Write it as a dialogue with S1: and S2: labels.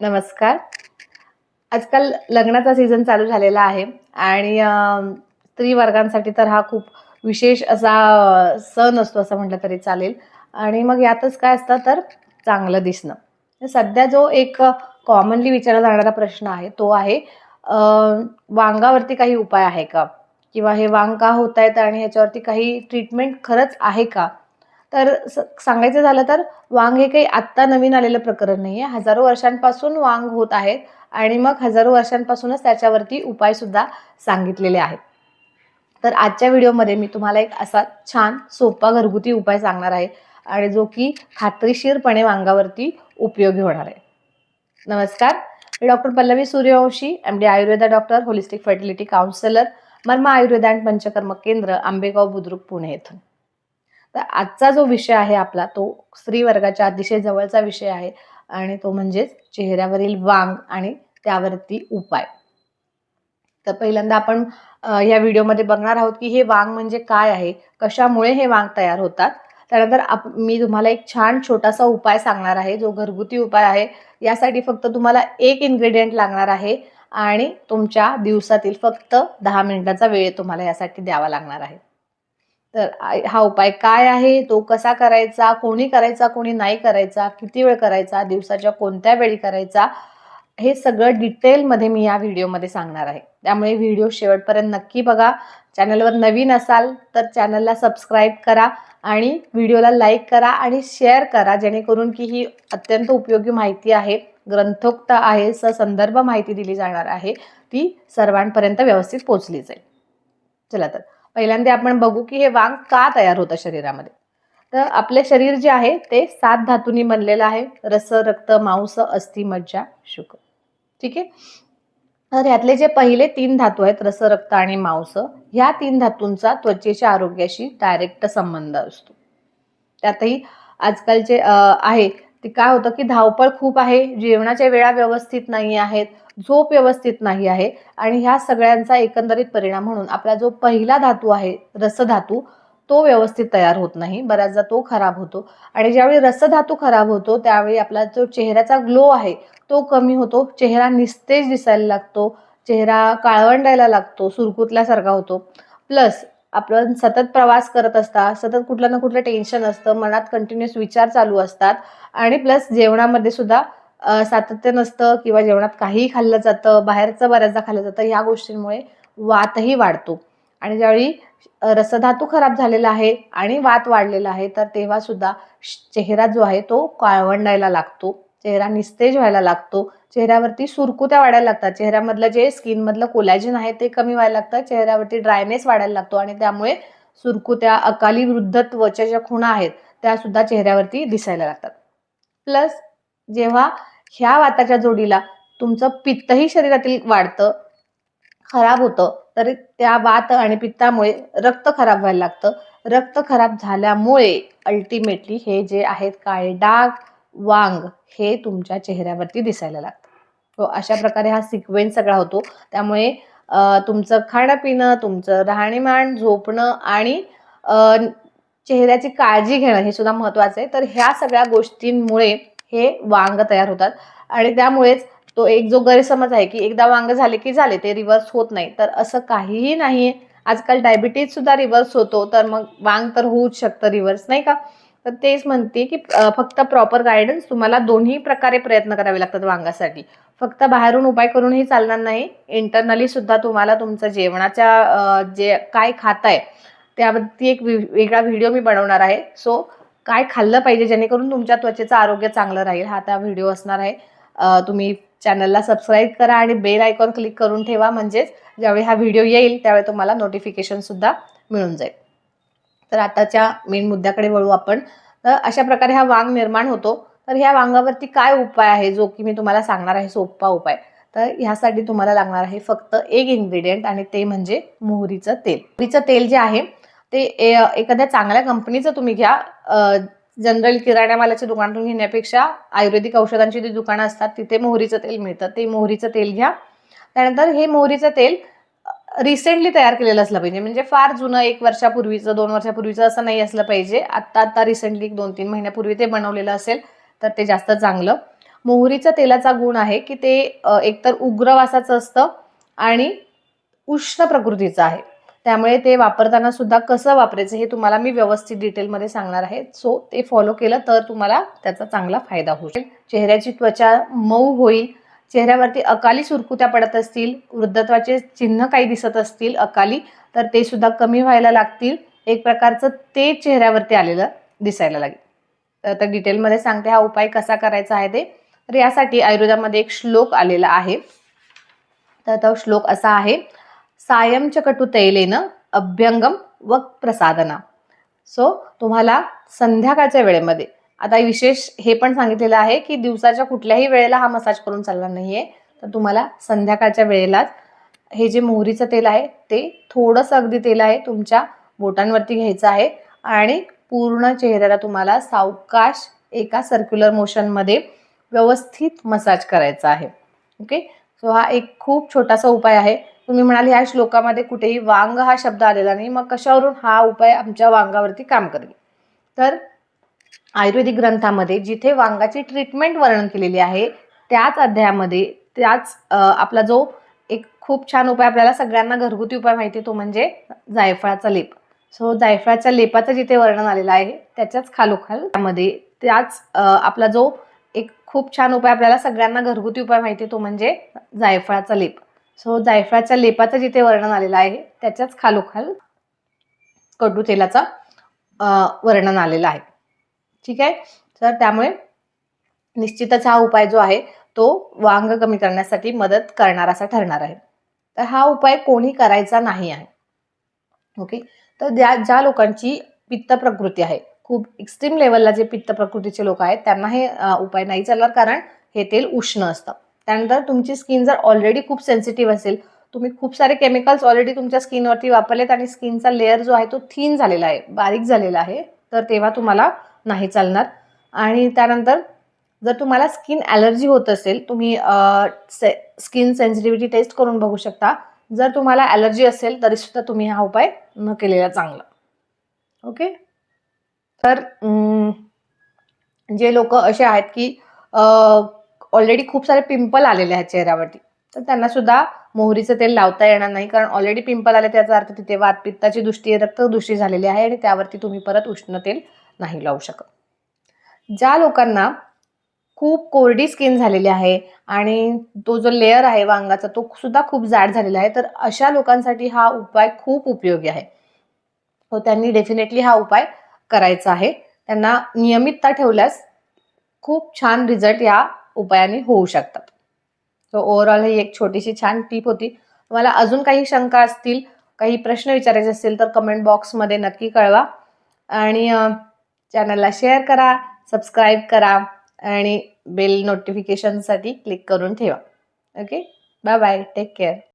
S1: नमस्कार. आजकाल लग्नाचा सीझन चालू झालेला आहे आणि स्त्री वर्गांसाठी तर हा खूप विशेष असा सण असतो असं म्हटलं तरी चालेल. आणि मग यातच काय असतं तर चांगलं दिसणं. सध्या जो एक कॉमनली विचारला जाणारा प्रश्न आहे तो आहे वांगावरती काही उपाय आहे का? किंवा हे वांग का होत आहेत आणि ह्याच्यावरती काही ट्रीटमेंट खरंच आहे का? तर स- सांगायचं झालं तर वांग हे काही आत्ता नवीन आलेलं प्रकरण नाही आहे हजारो वर्षांपासून वांग होत आहेत आणि मग हजारो वर्षांपासूनच त्याच्यावरती उपायसुद्धा सांगितलेले आहेत. तर आजच्या व्हिडिओमध्ये मी तुम्हाला एक असा छान सोपा घरगुती उपाय सांगणार आहे आणि जो की खात्रीशीरपणे वांगावरती उपयोगी होणार आहे. नमस्कार. मी doctor Pallavi Suryavanshi M D Ayurveda doctor holistic fertility counsellor Marma Ayurveda and Panchakarma केंद्र आंबेगाव बुद्रुक पुणे येथून. तर आजचा जो विषय आहे आपला तो स्त्री वर्गाच्या अतिशय जवळचा विषय आहे आणि तो म्हणजेच चेहऱ्यावरील वांग आणि त्यावरती उपाय. तर पहिल्यांदा आपण या व्हिडिओमध्ये बघणार आहोत की हे वांग म्हणजे काय आहे कशामुळे हे वांग तयार होतात. त्यानंतर आप मी तुम्हाला एक छान छोटासा उपाय सांगणार आहे जो घरगुती उपाय आहे. यासाठी फक्त तुम्हाला एक इन्ग्रेडियंट लागणार आहे आणि तुमच्या दिवसातील फक्त दहा मिनिटाचा वेळ तुम्हाला यासाठी द्यावा लागणार आहे. तर हा उपाय काय आहे? तो कसा करायचा? कोणी करायचा कोणी नाही करायचा? किती वेळ करायचा? दिवसाच्या कोणत्या वेळी करायचा? हे सगळं डिटेलमध्ये मी या व्हिडिओमध्ये सांगणार आहे. त्यामुळे व्हिडिओ शेवटपर्यंत नक्की बघा. चॅनलवर नवीन असाल तर चॅनलला सबस्क्राईब करा आणि व्हिडिओला लाईक करा आणि शेअर करा. जेणेकरून की ही अत्यंत उपयोगी माहिती आहे. ग्रंथोक्त आहे. ससंदर्भ माहिती दिली जाणार आहे. ती सर्वांपर्यंत व्यवस्थित पोचली जाईल. चला तर. पहिल्यांदा आपण बघू की हे वांग का तयार होतं शरीरामध्ये. तर आपले शरीर जे आहे ते सात धातूंनी बनलेलं आहे. रस रक्त मांस अस्थि मज्जा शुक. ठीक आहे? तर यातले जे पहिले तीन धातू आहेत रस रक्त आणि मांस ह्या तीन धातूंचा त्वचेच्या आरोग्याशी डायरेक्ट संबंध असतो. त्यातही आजकालचे आहे. ते काय होतं की धावपळ खूप आहे. जेवणाच्या वेळा व्यवस्थित नाही आहेत. झोप व्यवस्थित नाही आहे आणि ह्या सगळ्यांचा एकंदरीत परिणाम म्हणून आपला जो पहिला धातू आहे रसधातू तो व्यवस्थित तयार होत नाही. बऱ्याचदा तो खराब होतो. आणि ज्यावेळी रसधातू खराब होतो त्यावेळी आपला जो चेहऱ्याचा ग्लो आहे तो कमी होतो. चेहरा निस्तेज दिसायला लागतो. चेहरा काळवंडायला लागतो. सुरकुतल्यासारखा होतो. प्लस आपण सतत प्रवास करत असता सतत कुठलं ना कुठलं टेन्शन असतं मनात कंटिन्युअस विचार चालू असतात. आणि प्लस जेवणामध्ये सुद्धा सातत्य नसतं किंवा जेवणात काहीही खाल्लं जातं बाहेरचं बऱ्याचदा खाल्लं जातं ह्या गोष्टींमुळे वातही वाढतो. आणि ज्यावेळी रसधातू खराब झालेला आहे आणि वात वाढलेला आहे तर तेव्हा सुद्धा चेहरा जो आहे तो काळवंडायला लागतो. चेहरा निस्तेज व्हायला लागतो. चेहऱ्यावरती सुरकुत्या वाढायला लागतात. चेहऱ्यामधलं जे स्किनमधलं कोलॅजिन आहे ते कमी व्हायला लागतं. चेहऱ्यावरती ड्रायनेस वाढायला लागतो आणि त्यामुळे सुरकुत्या अकाली वृद्ध त्वचा ज्या खुणा आहेत त्या सुद्धा चेहऱ्यावरती दिसायला लागतात. प्लस जेव्हा ह्या वाताच्या जोडीला तुमचं पित्तही शरीरातील वाढतं खराब होतं तर त्या वात आणि पित्तामुळे रक्त खराब व्हायला लागतं. रक्त खराब झाल्यामुळे अल्टिमेटली हे जे आहेत काळे डाग वांग हे तुमच्या चेहऱ्यावरती दिसायला लागतं. तो अशा प्रकारे हा सिक्वेन्स सगळा होतो. त्यामुळे तुमचं खाणं पिणं तुमचं राहणीमान झोपणं आणि चेहऱ्याची काळजी घेणं हे सुद्धा महत्त्वाचं आहे. तर ह्या सगळ्या गोष्टींमुळे हे वांग तयार होतात. आणि त्यामुळेच तो एक जो गैरसमज आहे की एकदा वांग झाले की झाले ते रिव्हर्स होत नाही. तर असं काहीही नाही आहे आजकाल डायबिटीज सुद्धा रिव्हर्स होतो तर मग वांग तर होऊच शकतं रिव्हर्स नाही का? तर तेच म्हणते की फक्त प्रॉपर गायडन्स तुम्हाला दोन्ही प्रकारे प्रयत्न करावे लागतात वांगासाठी. फक्त बाहेरून उपाय करूनही चालणार नाही. इंटरनली सुद्धा तुम्हाला तुमचं जेवणाच्या जे काय खाताय त्यावरती एक वेगळा व्हिडिओ मी बनवणार आहे. सो काय खाल्लं पाहिजे जेणेकरून तुमच्या त्वचेचं आरोग्य चांगलं राहील. हा त्या व्हिडिओ असणार आहे. तुम्ही चॅनलला सबस्क्राईब करा आणि बेल आयकॉन क्लिक करून ठेवा. म्हणजेच ज्यावेळी हा व्हिडिओ येईल त्यावेळी तुम्हाला नोटिफिकेशनसुद्धा मिळून जाईल. तर आताच्या मेन मुद्द्याकडे वळू आपण. तर अशा प्रकारे हा वांग निर्माण होतो. तर ह्या वांगावरती काय उपाय आहे? जो की मी तुम्हाला सांगणार आहे सोपा उपाय. तर ह्यासाठी तुम्हाला लागणार आहे फक्त एक इन्ग्रेडियंट आणि ते म्हणजे मोहरीचं तेल. मोहरीचं तेल जे आहे ते ए- एखाद्या चांगल्या कंपनीचं तुम्ही घ्या. जनरल किराण्या मालाच्या दुकानातून घेण्यापेक्षा आयुर्वेदिक औषधांची जी दुकानं असतात तिथे मोहरीचं तेल मिळतं. ते मोहरीचं तेल घ्या. त्यानंतर हे मोहरीचं तेल रिसेंटली तयार केलेलं असलं पाहिजे. म्हणजे फार जुनं एक वर्षापूर्वीचं दोन वर्षापूर्वीचं असं नाही असलं पाहिजे. आत्ता आत्ता रिसेंटली दोन तीन महिन्यापूर्वी ते बनवलेलं असेल तर ते जास्त चांगलं. मोहरीच्या तेलाचा गुण आहे की ते एकतर उग्र वासाचं असतं आणि उष्ण प्रकृतीचं आहे. त्यामुळे ते वापरताना सुद्धा कसं वापरायचं हे तुम्हाला मी व्यवस्थित डिटेलमध्ये सांगणार आहे. सो ते फॉलो केलं तर तुम्हाला त्याचा चांगला फायदा होईल चेहऱ्याची त्वचा मऊ होईल. चेहऱ्यावरती अकाली सुरकुत्या पडत असतील. वृद्धत्वाचे चिन्ह काही दिसत असतील अकाली तर ते सुद्धा कमी व्हायला लागतील. एक प्रकारचं ते चेहऱ्यावरती आलेलं दिसायला लागेल. तर आता डिटेलमध्ये सांगते हा उपाय कसा करायचा आहे ते. तर यासाठी आयुर्वेदामध्ये एक श्लोक आलेला आहे. तर तो श्लोक असा आहे. सायमच्या कटुतैलेनं अभ्यंगम व प्रसादना. सो तुम्हाला संध्याकाळच्या वेळेमध्ये आता विशेष हे पण सांगितलेलं आहे की दिवसाच्या कुठल्याही वेळेला हा मसाज करून चालला नाहीये. तर तुम्हाला संध्याकाळच्या वेळेलाच हे जे मोहरीचं तेल आहे ते थोडंसं अगदी तेल आहे तुमच्या बोटांवरती घ्यायचं आहे आणि पूर्ण चेहऱ्याला तुम्हाला सावकाश एका सर्क्युलर मोशनमध्ये व्यवस्थित मसाज करायचा आहे. ओके सो हा एक खूप छोटासा उपाय आहे. तुम्ही म्हणाल ह्या श्लोकामध्ये कुठेही वांग हा शब्द आलेला नाही. मग कशावरून हा उपाय आमच्या वांगावरती काम करेल? तर आयुर्वेदिक ग्रंथामध्ये जिथे वांगाची ट्रीटमेंट वर्णन केलेली आहे त्याच अध्यायामध्ये त्याच आपला जो एक खूप छान उपाय आपल्याला सगळ्यांना घरगुती उपाय माहिती आहे तो म्हणजे जायफळाचा लेप. सो जायफळाच्या लेपाचं जिथे वर्णन आलेलं आहे त्याच्याच खालोखाल त्यामध्ये त्याच आपला जो एक खूप छान उपाय आपल्याला सगळ्यांना घरगुती उपाय माहिती तो म्हणजे जायफळाचा लेप. सो जायफळाच्या लेपाचं जिथे वर्णन आलेलं आहे त्याच्याच खालोखाल कडू तेलाचा वर्णन आलेलं आहे. ठीक आहे? तर त्यामुळे निश्चितच हा उपाय जो आहे तो वांग कमी करण्यासाठी मदत करणारा असा ठरणार आहे. तर हा उपाय कोणी करायचा नाही आहे. ओके तर ज्या ज्या लोकांची पित्त प्रकृती आहे खूप एक्स्ट्रीम लेवलला जे पित्त प्रकृतीचे लोक आहेत त्यांना हे उपाय नाही चालणार कारण हे तेल उष्ण असतं. त्यानंतर तुमची स्किन जर ऑलरेडी खूप सेन्सिटिव्ह असेल तुम्ही खूप सारे केमिकल्स ऑलरेडी तुमच्या स्किनवरती वापरलेत आणि स्किनचा लेअर जो आहे तो थीन झालेला आहे बारीक झालेला आहे तर तेव्हा तुम्हाला नाही चालणार. आणि त्यानंतर जर तुम्हाला स्किन ॲलर्जी होत असेल तुम्ही से स्किन सेन्सिटिव्हिटी टेस्ट करून बघू शकता. जर तुम्हाला ॲलर्जी असेल तरीसुद्धा तुम्ही हा उपाय न केलेला चांगला. ओके तर जे लोक असे आहेत की ऑलरेडी खूप सारे पिंपल आलेले आहेत चेहऱ्यावरती. तर त्यांना सुद्धा मोहरीचं तेल लावता येणार नाही कारण ऑलरेडी पिंपल आले त्याचा अर्थ तिथे वातपित्ताची दृष्टी रक्तदृष्टी झालेली आहे आणि त्यावरती तुम्ही परत उष्ण तेल नाही लावू शकत. ज्या लोकांना खूप कोरडी स्किन झालेली आहे आणि तो जो लेअर आहे वांगाचा तो सुद्धा खूप जाड झालेला आहे तर अशा लोकांसाठी हा उपाय खूप उपयोगी आहे. तो त्यांनी डेफिनेटली हा उपाय करायचा आहे. त्यांना नियमितता ठेवल्यास खूप छान रिझल्ट या उपायाने होऊ शकतात. सो ओव्हरऑल ही एक छोटीशी छान टीप होती. तुम्हाला अजून काही शंका असतील काही प्रश्न विचारायचे असतील तर कमेंट बॉक्समध्ये नक्की कळवा. आणि चॅनलला शेअर करा सबस्क्राईब करा आणि बेल नोटिफिकेशनसाठी क्लिक करून ठेवा. Okay bye bye take care